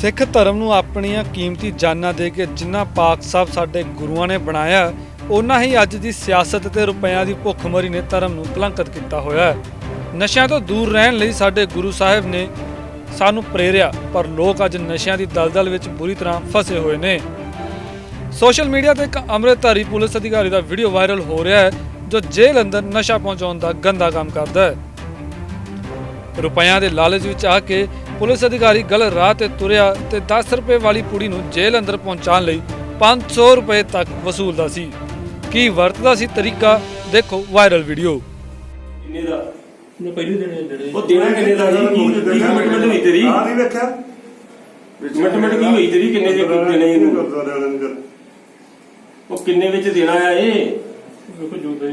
ਸਿੱਖ ਧਰਮ ਨੂੰ ਆਪਣੀਆਂ ਕੀਮਤੀ ਜਾਨਾਂ ਦੇ ਕੇ ਜਿੰਨਾ ਪਾਕ ਸਾਹਿਬ ਸਾਡੇ ਗੁਰੂਆਂ ਨੇ ਬਣਾਇਆ ਉਹਨਾਂ ਹੀ ਅੱਜ ਦੀ ਸਿਆਸਤ ਤੇ ਰੁਪਿਆਂ ਦੀ ਭੁੱਖਮਰੀ ਨੇ ਧਰਮ ਨੂੰ ਕਲੰਕਿਤ ਕੀਤਾ ਹੋਇਆ ਹੈ। ਨਸ਼ਿਆਂ ਤੋਂ ਦੂਰ ਰਹਿਣ ਲਈ ਸਾਡੇ ਗੁਰੂ ਸਾਹਿਬ ਨੇ ਸਾਨੂੰ ਪ੍ਰੇਰਿਆ, ਪਰ ਲੋਕ ਅੱਜ ਨਸ਼ਿਆਂ ਦੀ ਦਲਦਲ ਵਿੱਚ ਬੁਰੀ ਤਰ੍ਹਾਂ ਫਸੇ ਹੋਏ ਨੇ। ਸੋਸ਼ਲ ਮੀਡੀਆ ਤੇ ਇੱਕ ਅੰਮ੍ਰਿਤਧਾਰੀ ਪੁਲਿਸ ਅਧਿਕਾਰੀ ਦਾ ਵੀਡੀਓ ਵਾਇਰਲ ਹੋ ਰਿਹਾ ਹੈ, ਜੋ ਜੇਲ੍ਹ ਅੰਦਰ ਨਸ਼ਾ ਪਹੁੰਚਾਉਣ ਦਾ ਗੰਦਾ ਕੰਮ ਕਰਦਾ ਹੈ। ਰੁਪਈਆਂ ਦੇ ਲਾਲਚ ਵਿੱਚ ਆ ਕੇ ਪੁਲਿਸ ਅਧਿਕਾਰੀ ਗਲਤ ਰਾਹ ਤੇ ਤੁਰਿਆ ਤੇ 10 ਰੁਪਏ ਵਾਲੀ ਕੁੜੀ ਨੂੰ ਜੇਲ੍ਹ ਅੰਦਰ ਪਹੁੰਚਾਉਣ ਲਈ 500 ਰੁਪਏ ਤੱਕ ਵਸੂਲਦਾ ਸੀ। ਕੀ ਵਰਤਦਾ ਸੀ ਤਰੀਕਾ? ਦੇਖੋ ਵਾਇਰਲ ਵੀਡੀਓ ਕਿੰਨੇ ਦਾ? ਮੈਂ ਪਹਿਲੇ ਦਿਨ ਜਿਹੜੇ ਉਹ ਦੇਣਾ ਕਿੰਨੇ ਦਾ? ਜੀ ਕੀ ਕੀ ਕਮਿਟਮੈਂਟ ਹੋਈ ਤੇਰੀ। ਆ ਨਹੀਂ ਵੇਖਿਆ। ਕਮਿਟਮੈਂਟ ਕੀ ਹੋਈ ਤੇਰੀ? ਕਿੰਨੇ ਦੇ ਦੇਣੇ ਇਹਨੂੰ? ਉਹ ਕਿੰਨੇ ਵਿੱਚ ਦੇਣਾ ਆ ਇਹ? ਵੇਖੋ ਜੋ ਦੇ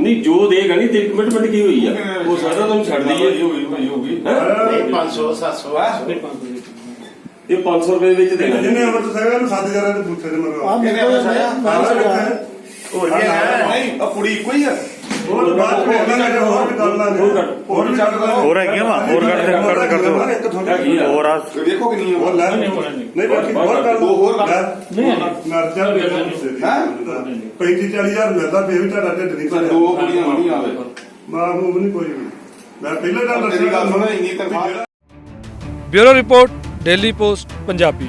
ਨਹੀਂ ਜੋ ਦੇਗਾ ਨਹੀਂ ਤੇਰੀ ਕਮਿਟਮੈਂਟ ਕੀ ਹੋਈ ਆ? ਉਹ ਸਾਰਾ ਤੁਹਾਨੂੰ ਛੱਡ ਦਈਏ। ਹੋਈ ਹੋਈ ਹੋਗੀ ਨਹੀਂ 500 700 ਆ। ਨਹੀਂ ਪੰਜ ਵਜੇ ਇਹ 500 ਰੁਪਏ ਵਿੱਚ ਦੇਣਾ। ਜਿੰਨੇ ਅਮਰ ਸਾਹਿਬ ਨੂੰ ਸੱਤ ਹਜ਼ਾਰਾਂ ਦੇ ਬੂਥੇ ਦੇ ਮਰਵਾ। ਆ ਸਾਇਆ ਹੋਰ ਇਹ ਹੈ? ਨਹੀਂ ਆ ਕੁੜੀ ਕੋਈ ਆ। ਹੋਰ ਬਾਅਦ ਵਿੱਚ ਹੋਰ ਵੀ ਗੱਲ ਹੋਰ। ਹੋਰ ਵੀ ਚੱਲ ਹੋਰ ਵਾ? ਹੋਰ ਦੇ। ਦੇ ਆ। ਹੋਰ ਆ। ਵੇਖੋ ਕਿੰਨੀ ਹੋਰ ਆ ਲੈ। ਨਹੀਂ ਹੋਣਾ ਨਹੀਂ। ਨਹੀਂ ਬਾਕੀ ਹੋਰ ਕਰ ਦੋ ਹੋਰ ਕਰ। ਨਹੀਂ। ਮਰ ਜਾ ਵੀ ਹੈਂ? 35 40000 ਮਿਲਦਾ ਫੇਰ ਵੀ ਤੁਹਾਡਾ ਢਿੱਡ ਨਹੀਂ ਭਰਿਆ। ਦੋ ਕੁੜੀਆਂ ਨਹੀਂ ਆਵੇ ਮਾਂ ਮੂੰਹ ਨਹੀਂ ਕੋਈ ਵੀ। ਮੈਂ ਪਹਿਲਾਂ ਗੱਲ ਤੇਰੀ ਗੱਲ ਸੁਣ ਇੰਨੀ ਤਨਖਾਹ bureau report Daily Post Punjabi.